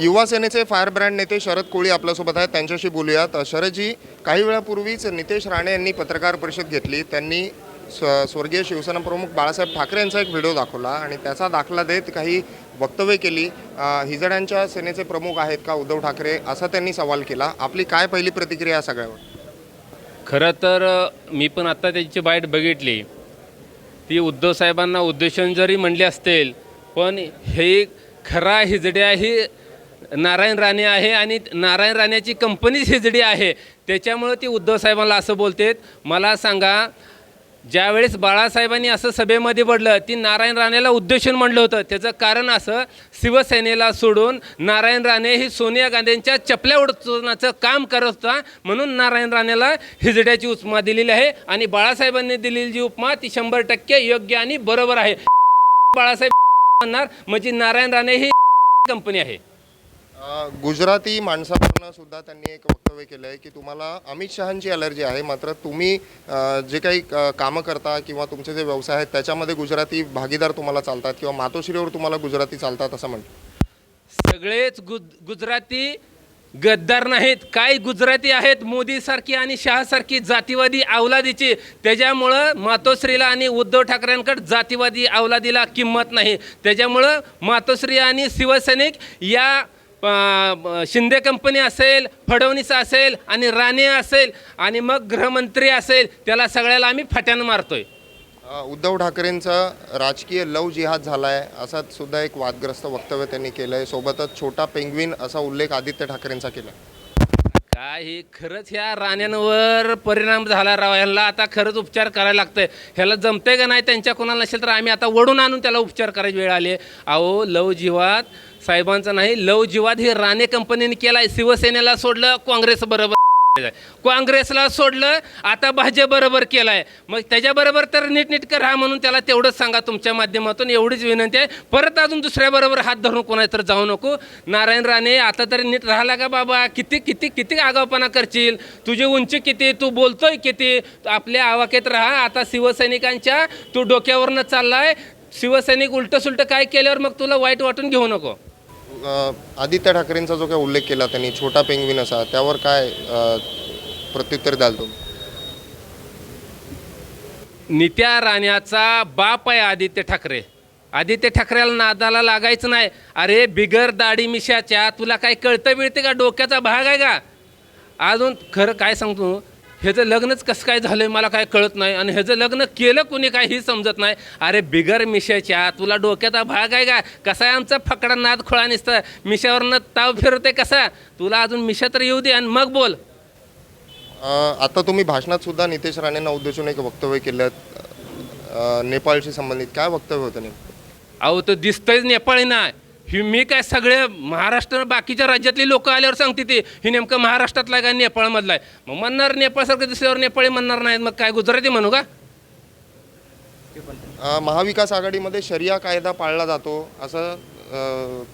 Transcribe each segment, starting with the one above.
युवा सेनेचे fire brand नेते शरद कोळी आपल्यासोबत आहेत. त्यांच्याशी बोलूयात. शरदजी काही वेळापूर्वीच नितेश राणे यांनी पत्रकार परिषद घेतली. त्यांनी स्व स्वर्गीय शिवसेना प्रमुख बाळासाहेब ठाकरे यांचा एक व्हिडिओ दाखवला आणि त्याचा दाखला देत काही वक्तव्य केली. हिजड्यांच्या सेनेचे प्रमुख आहेत का उद्धव ठाकरे असा त्यांनी सवाल केला. आपली काय पहिली प्रतिक्रिया सगळ्यावर? खरं तर मी पण आत्ता त्यांची बाईट बघितली. ती उद्धव साहेबांना उद्देशून जरी म्हणली असतील पण हे खरा हिजड्या ही नारायण राणे आहे आणि नारायण राणेची कंपनी शिजडी आहे. त्याच्यामुळं ती उद्धवसाहेबांना असं बोलतेत. मला सांगा ज्यावेळेस बाळासाहेबांनी असं सभेमध्ये पडलं ती नारायण राणेला उद्देशून म्हणलं होतं. त्याचं कारण असं शिवसेनेला सोडून नारायण राणे ही सोनिया गांधींच्या चपल्या उडचण्याचं काम करत होता. म्हणून नारायण राणेला हिजड्याची उपमा दिलेली आहे आणि बाळासाहेबांनी दिलेली जी उपमा ती शंभर टक्के योग्य आणि बरोबर आहे. बाळासाहेब म्हणणार म्हणजे नारायण राणे ही कंपनी आहे. गुजराती माणसावरनं सुद्धा त्यांनी एक वक्तव्य केलं आहे की तुम्हाला अमित शहांची अलर्जी आहे. मात्र तुम्ही जे काही क- कामं करता किंवा तुमचे जे व्यवसाय आहेत त्याच्यामध्ये गुजराती भागीदार तुम्हाला चालतात किंवा मातोश्रीवर तुम्हाला गुजराती चालतात असं म्हणतात. सगळेच गुज गुजराती गद्दार नाहीत. काही गुजराती आहेत? मोदीसारखी आणि शहासारखी जातीवादी अवलादीची त्याच्यामुळं मातोश्रीला आणि उद्धव ठाकरेंकडे जातीवादी अवलादीला किंमत नाही. त्याच्यामुळं मातोश्री आणि शिवसैनिक या शिंदे कंपनी असेल फडणवीस असेल आणि राणे असेल आणि मग गृहमंत्री असेल त्याला सगळ्याला आम्ही फाट्यानं मारतोय. उद्धव ठाकरेंचा राजकीय लव जिहाद झाला आहे असा सुद्धा एक वादग्रस्त वक्तव्य त्यांनी केलं आहे सोबतच छोटा पेंग्विन असा उल्लेख आदित्य ठाकरेंचा केला काय हे? खरंच ह्या राण्यांवर परिणाम झाला राव. ह्याला आता खरंच उपचार करायला लागतंय. ह्याला जमतंय का नाही? त्यांच्या कोणाला नसेल तर आम्ही आता वडून आणून त्याला उपचार करायची वेळ आली अहो लव जीवात साहेबांचा नाही लव जीवात हे राणे कंपनीने केलाय. शिवसेनेला सोडलं काँग्रेस बरोबर. काँग्रेसला सोडलं आता भाजपबरोबर केलाय. मग त्याच्याबरोबर तर नीटनीटकं राहा म्हणून त्याला तेवढंच सांगा तुमच्या माध्यमातून एवढीच विनंती आहे. परत अजून दुसऱ्याबरोबर हात धरून कोणाला तर जाऊ नको. नारायण राणे आता तरी नीट राहिला का बाबा? किती किती किती आगावपणा करशील? तुझी उंची किती? तू बोलतोय किती? आपल्या आवाक्यात राहा. आता शिवसैनिकांच्या तू डोक्यावरनं चाललाय. शिवसैनिक उलटं सुलटं काय केल्यावर मग तुला वाईट वाटून घेऊ नको? आदित्य ठाकरेंचा जो काही उल्लेख केला त्यांनी छोटा पेंगवीन असा त्यावर काय प्रत्युत्तर द्याल तुम्ही? नित्या राण्याचा बाप आहे आदित्य ठाकरे. आदित्य ठाकरेला नादाला लागायचं नाही. अरे बिगर दाढी मिशाच्या तुला काय कळतं मिळते का? डोक्याचा भाग आहे का? अजून खरं काय सांगतो? ह्याचं लग्नच कसं काय झालं मला काय कळत नाही. आणि ह्याचं लग्न केलं कुणी काय ही समजत नाही. अरे बिगर मिशाच्या तुला डोक्याचा भाग आहे का? कसा आहे आमचा फकडा नाद खोळा निसतं? मिशावरनं ताव फिरते कसा? तुला अजून मिशा तर येऊ दे आणि मग बोल. आता तुम्ही भाषणात सुद्धा नितेश राणेंना उद्देशून एक वक्तव्य केलं नेपाळशी संबंधित काय वक्तव्य होतं नेमकं? अहो तो दिसतंयच नेपाळी ना ही मी काय सगळे महाराष्ट्र बाकीच्या राज्यातली लोक आल्यावर सांगते ते. ही नेमकं महाराष्ट्रातला आहे का नेपाळमधला आहे? मग म्हणणार नेपाळसारखं दिसल्यावर नेपाळी म्हणणार नाहीत मग काय गुजराती म्हणू का? महाविकास आघाडीमध्ये शरिया कायदा पाळला जातो. असं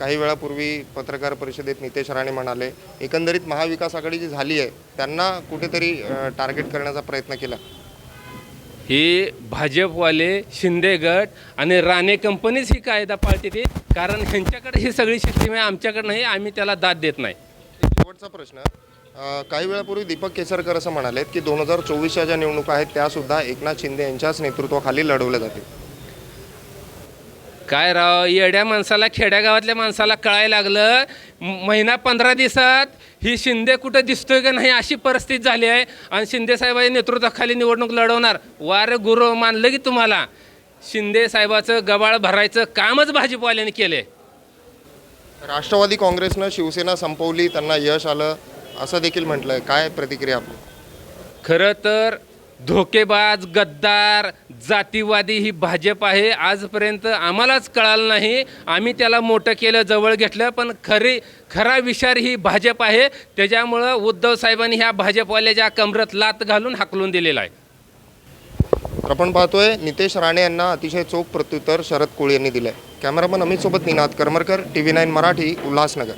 काही वेळापूर्वी पत्रकार परिषदेत नितेश राणे म्हणाले एकंदरीत महाविकास आघाडी जी झाली आहे त्यांना कुठेतरी टार्गेट करण्याचा प्रयत्न केला. हे भाजपवाले शिंदे गट आणि राणे कंपनीच ही कायदा पाळते ती कारण ह्यांच्याकडे ही सगळी सिस्टीम आहे आमच्याकडे नाही आम्ही त्याला दाद देत नाही. शेवटचा प्रश्न. अ, काही वेळापूर्वी दीपक केसरकर असं म्हणाले की दोन हजार चोवीसच्या ज्या निवडणुका आहेत त्यासुद्धा एकनाथ शिंदे यांच्याच नेतृत्वाखाली लढवल्या जातील. काय राव येड्या माणसाला खेड्यागावातल्या माणसाला कळायला लागलं? महिना पंधरा दिवसात ही शिंदे कुठं दिसतोय का नाही अशी परिस्थिती झाली आहे. आणि शिंदे साहेबांच्या नेतृत्वाखाली निवडणूक लढवणार. वारे गुरु मानलं की तुम्हाला. शिंदे साहेबाचं गबाळ भरायचं कामच भाजपवाल्याने केले राष्ट्रवादी काँग्रेसनं शिवसेना संपवली त्यांना यश आलं असं देखील म्हटलंय. काय प्रतिक्रिया आपली? खरं तर धोकेबाज गद्दार जातीवादी ही भाजप आहे. आजपर्यंत आम्हालाच कळालं नाही. आम्ही त्याला मोठं केलं जवळ घेतलं पण खरी खरा विचार ही भाजप आहे. त्याच्यामुळं उद्धव साहेबांनी ह्या भाजपवाल्याच्या कमरत लात घालून हाकलून दिलेला आहे. आपण पाहतोय नितेश राणे यांना अतिशय चोख प्रत्युत्तर शरद कोळी यांनी दिलंय. कॅमेरामन अमित सोबत Ninad Karmarkar T V nine Marathi Ulhasnagar.